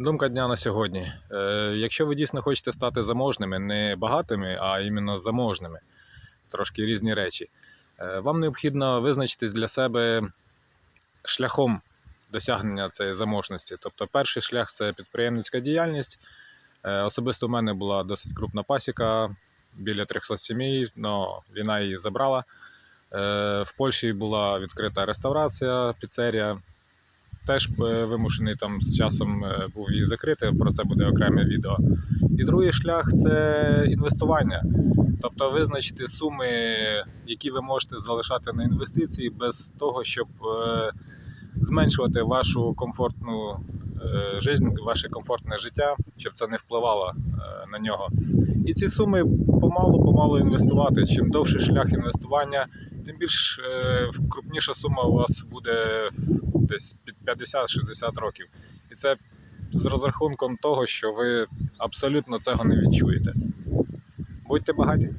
Думка дня на сьогодні. Е, якщо ви дійсно хочете стати заможними, не багатими, а іменно заможними, трошки різні речі, е, вам необхідно визначитись для себе шляхом досягнення цієї заможності. Тобто, перший шлях це підприємницька діяльність. Е, особисто в мене була досить крупна пасіка, біля 300 сімей, але війна її забрала. В Польщі була відкрита реставрація, піцерія теж е, вимушений там з часом е, був її закрити. Про це буде окреме відео. І другий шлях це інвестування. Тобто визначити суми, які ви можете залишати на інвестиції, без того, щоб е, зменшувати вашу комфортну життя, ваше комфортне життя, щоб це не впливало на нього. І ці суми помалу-помалу інвестувати. Чим довший шлях інвестування, тим більш крупніша сума у вас буде десь під 50-60 років. І це з розрахунком того, що ви абсолютно цього не відчуєте. Будьте багаті.